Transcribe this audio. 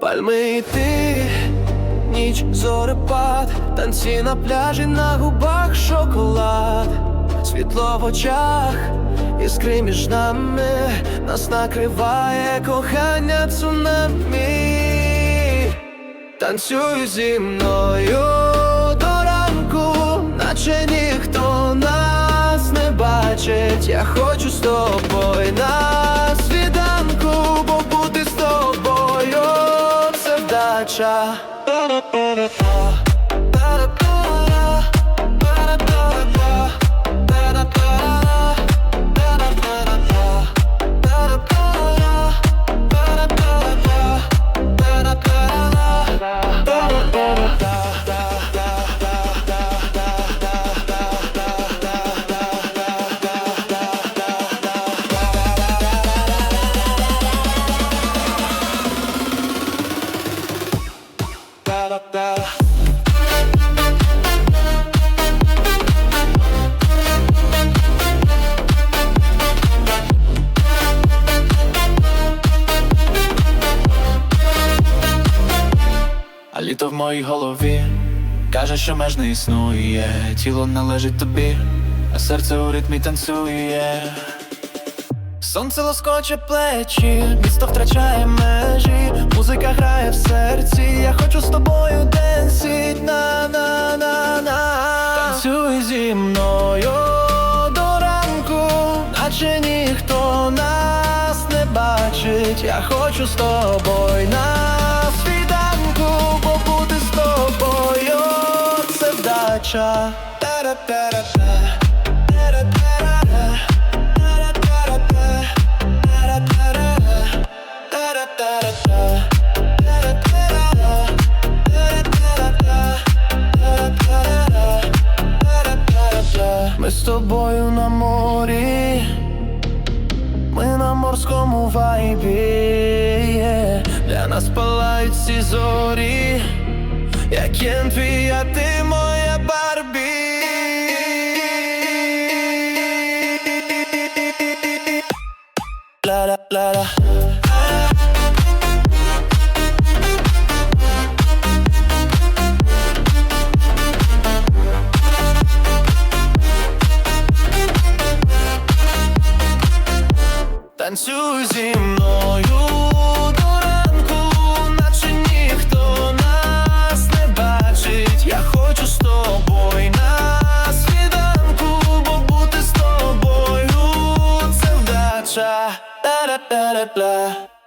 Пальми і ти, ніч зорепад, танці на пляжі, на губах шоколад, світло в очах, іскри між нами, нас накриває кохання цунамі. Танцюй зі мною до ранку, наче ніхто нас не бачить. Я хочу з тобою на Russia. В моїй голові. Каже, що меж не існує, тіло належить тобі, а серце у ритмі танцює. Сонце лоскоче плечі, місто втрачає межі, музика грає в серці, я хочу з тобою денсить на на на на. Танцюй зі мною до ранку, наче ніхто нас не бачить. Я хочу з тобою на cha da da da da da Ми з тобою на морі, ми на морському вайбі, yeah. для нас палають ці зорі, як твій, а la la la la Танцуй земною bla bla.